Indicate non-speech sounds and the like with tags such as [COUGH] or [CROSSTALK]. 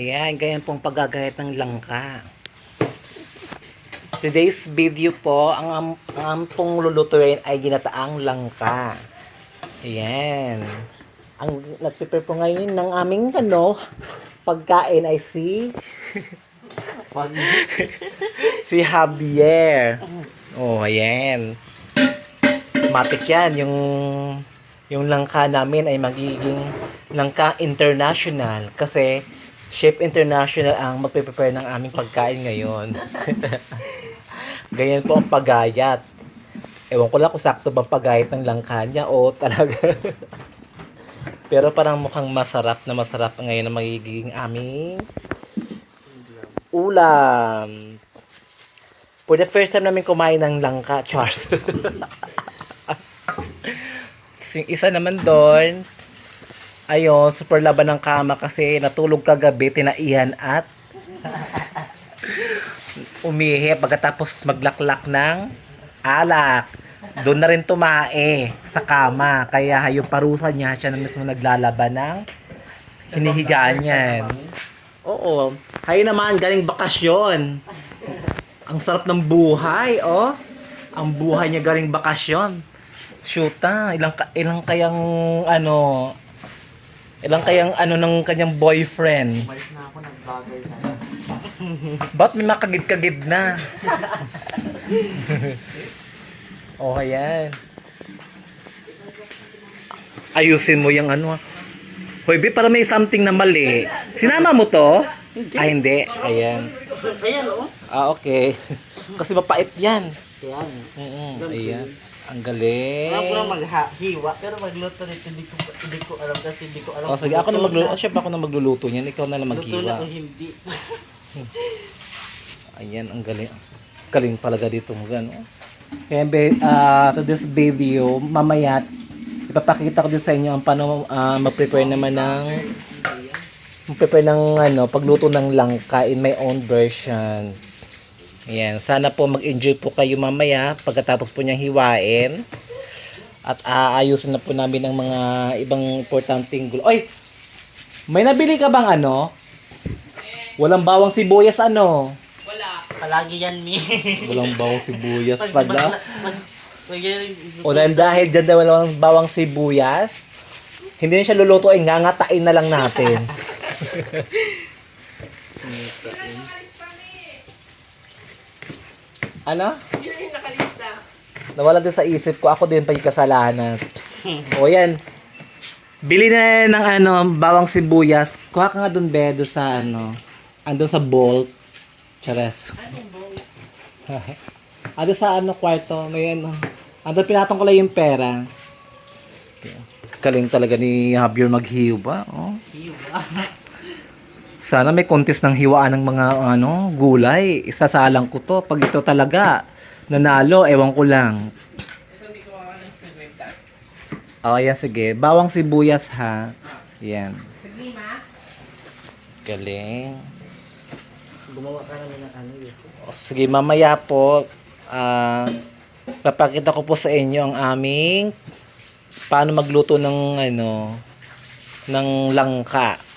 Ayan, ganyan pong paggagayat ng langka. Today's video po, ang, am, ang ampong lulutuin ay ginataang langka. Ayan. Ang nagprepare po ngayon ng aming ano, pagkain ay si [LAUGHS] si Javier. Oh, ayan. Matik yan. Yung, yung langka namin ay magiging langka international. Kasi, Chef International ang magpe-prepare ng aming pagkain ngayon. [LAUGHS] Ganyan po ang pagayat. Ewan ko lang kung sakto bang pagayat ng langka niya o talaga. [LAUGHS] Pero parang mukhang masarap na masarap ngayon na magiging aming ulam. For the first time namin kumain ng langka, [LAUGHS] Charles. Yung isa naman doon, ayun, super laban ng kama kasi natulog kagabi, tinaihan at [LAUGHS] umihi pagkatapos maglaklak ng alak. Doon na rin tumae sa kama. Kaya yung parusa niya, siya na mismo naglalaban ng hinihigaan niyan. Oo. Hayo naman, galing bakasyon. Ang sarap ng buhay, oh. Ang buhay niya galing bakasyon. Shoota, ilang ilang kayang ano ilang kayang ano ng kanyang boyfriend. Umalis na ako, nagbagay na. Ba't may makagid-kagid na? [LAUGHS] oh, ayan. Ayusin mo yung ano. ah. Hoy, B, para may something na mali. Sinama mo to? Ah, hindi. Ayan. Ayan, oh. Ah, okay. [LAUGHS] Kasi mapait yan. Ayan. Mm ayan. Ang Alam ko lang galing. maghiwa, pero magluto nito, hindi ko, hindi ko alam kasi hindi ko alam. O, sige, ako na magluluto. Oh, syempre ako na magluluto niyan. Ikaw na lang Luto na maghiwa. o hindi. [LAUGHS] Ayan, ang galing. Galing talaga dito mo gano. Kaya ah, to this video, mamaya ipapakita ko din sa inyo ang paano ah, mag-prepare naman ng mag-prepare ng ano, pagluto ng langka in my own version. Ayan, sana po mag-enjoy po kayo mamaya pagkatapos po niyang hiwain. At aayusin na po namin ang mga ibang importanteng gulo. Oy! May nabili ka bang ano? Walang bawang sibuyas ano? Palagi yan, mi. Walang bawang sibuyas pala. O dahil, dahil dyan daw walang bawang sibuyas, hindi na siya lulutuin, ngangatain na lang natin. [LAUGHS] ano? Nawala din sa isip ko, ako din pa yung kasalanan. o yan. Bili na ng ano, bawang sibuyas. Kuha ka nga dun, Bedo, sa ano, andun sa bolt. Chares. Ando [LAUGHS] sa ano kwarto, may ano. Ando pinatong ko lang yung pera. Kaling talaga ni Javier maghiwa, oh. Hiwa. [LAUGHS] Sana may contest ng hiwaan ng mga ano, gulay. Isasalang ko to. Pag ito talaga nanalo, ewan ko lang. Oh, yan sige. Bawang sibuyas ha. Yan. Galing. Gumawa ka namin ng ano yun. O, sige, mamaya po, ah, papakita ko po sa inyo ang aming paano magluto ng ano, ng langka.